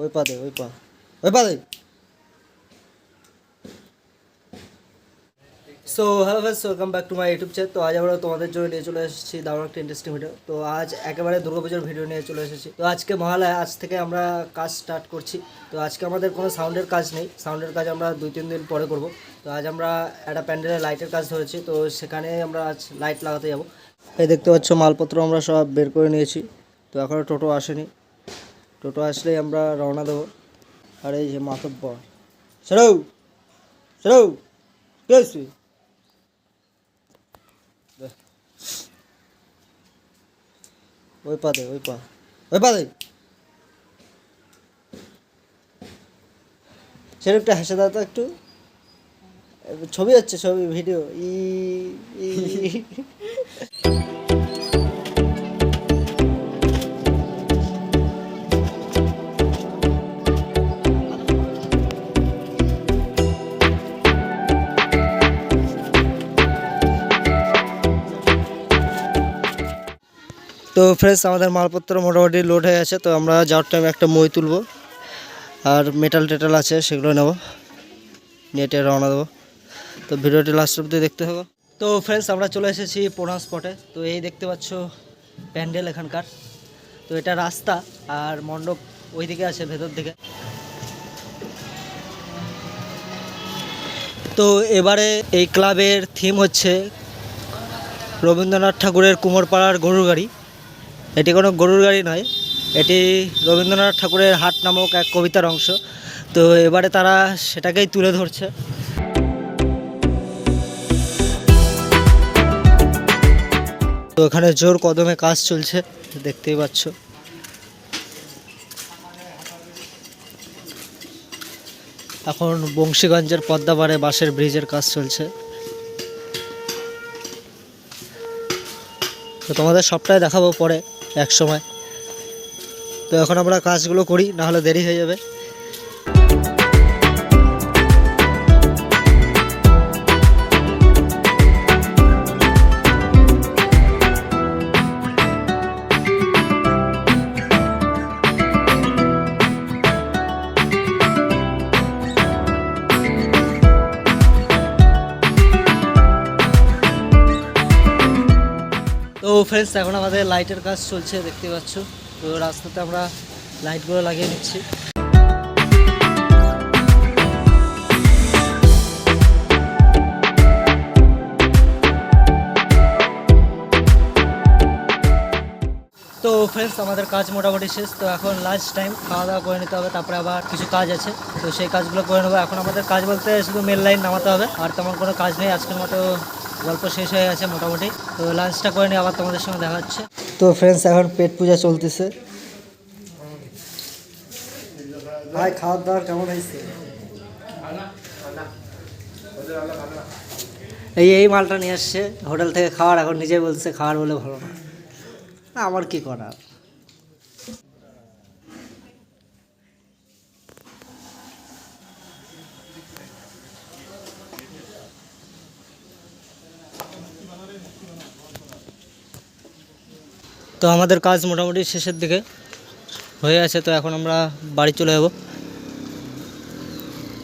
ওই পা দে ওই পা। ওই পা দে so hello friends welcome back to my YouTube channel তো আজ আমরা তোমাদের জন্য নিয়ে চলে এসেছি দারুণ একটা ইন্টারেস্টিং ভিডিও তো আজ একেবারে দুর্গাপুজোর ভিডিও নিয়ে চলে এসেছি। তো আজকে মহালয়া, আজ থেকে আমরা কাজ স্টার্ট করছি। তো আজকে আমাদের কোনো সাউন্ডের কাজ নেই। সাউন্ডের কাজ আমরা দুই তিন দিন পরে করব। তো আজ আমরা একটা প্যান্ডেলের লাইটের কাজ ধরেছি। তো সেখানে আমরা আজ লাইট লাগাতে যাব। এই দেখতে পাচ্ছ, মালপত্র আমরা সব বের করে নিয়েছি। তো এখনও টোটো আসেনি। টোটো আসলেই আমরা রওনা দেবো। আর এই যে মাতব্বর। সেরৌ সেরৌ, কে আসবি ওই পা দে ওই পা ওই পা দে সেরকম একটা হেসে দাও তো একটু। ছবি হচ্ছে, ছবি, ভিডিও। ই। তো ফ্রেন্ডস আমাদের মালপত্র মোটামুটি লোড হয়ে আছে, তো আমরা যাওয়ার টাইমে একটা মই তুলবো, আর মেটাল টেটাল আছে, সেগুলো নেব নেটে রওনা দেবো। তো ভিডিওটি লাস্ট অব্দি দেখতে হবে তো ফ্রেন্ডস আমরা চলে এসেছি প্রধান স্পটে তো এই দেখতে পাচ্ছ প্যান্ডেল এখানকার। তো এটা রাস্তা, আর মণ্ডপ ওই দিকে আছে, ভেতর দিকে। তো এবারে এই ক্লাবের থিম হচ্ছে রবীন্দ্রনাথ ঠাকুরের কুমোরপাড়ার গরুর গাড়ি। এটি কোনো গরুর গাড়ি নয়। এটি রবীন্দ্রনাথ ঠাকুরের হাট নামক এক কবিতার অংশ। তো এবারে তারা সেটাকেই তুলে ধরছে। তো এখানে জোর কদমে কাজ চলছে, দেখতেই পাচ্ছ। এখন বংশীগঞ্জের পদ্মাপাড়ে বাঁশের ব্রিজের কাজ চলছে। তো তোমাদের সবটাই দেখাবো পরে, এক সময়। তো এখন আমরা কাজগুলো করি, নাহলে দেরি হয়ে যাবে। ফ্রেন্ডস এখন আমাদের লাইটের কাজ চলছে, দেখতে পাচ্ছ। তো রাস্তাতে আমরা লাইটগুলো লাগিয়ে নিচ্ছি। তো ফ্রেন্ডস আমাদের কাজ মোটামুটি শেষ। তো এখন লাঞ্চ টাইম খাওয়া দাওয়া করে নিতে হবে, তারপরে আবার কিছু কাজ আছে। তো সেই কাজগুলো করে নেব। এখন আমাদের কাজ বলতে শুধু মেল লাইন নামাতে হবে। আর তেমন কোনো কাজ নেই, আজকের মতো গল্প শেষ হয়ে গেছে মোটামুটি। তো লাঞ্চটা করে নিয়ে আবার তোমাদের সঙ্গে দেখা হচ্ছে। তো ফ্রেন্ডস এখন পেট পূজা চলতেছে। ভাই খাওয়ার দাওয়ার কেমন হয়েছে? এই এই মালটা নিয়ে আসছে। হোটেল থেকে খাওয়ার এখন নিজে বলছে খাওয়ার বলে ভালো না। না, আমার কি করার? তো আমাদের কাজ মোটামুটি শেষের দিকে হয়ে আছে, তো এখন আমরা বাড়ি চলে যাব।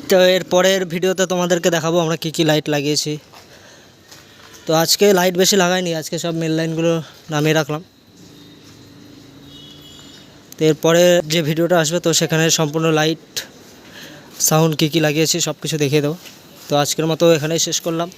তো এর পরের ভিডিওতে তোমাদেরকে দেখাবো আমরা কি কি লাইট লাগিয়েছি। তো আজকে লাইট বেশি লাগাইনি, আজকে সব মেল লাইনগুলো নামিয়ে রাখলাম। তো এরপরে যে ভিডিওটা আসবে, তো সেখানে সম্পূর্ণ লাইট সাউন্ড কী কী লাগিয়েছি সব কিছু দেখিয়ে দেবো। তো আজকের মতো এখানেই শেষ করলাম।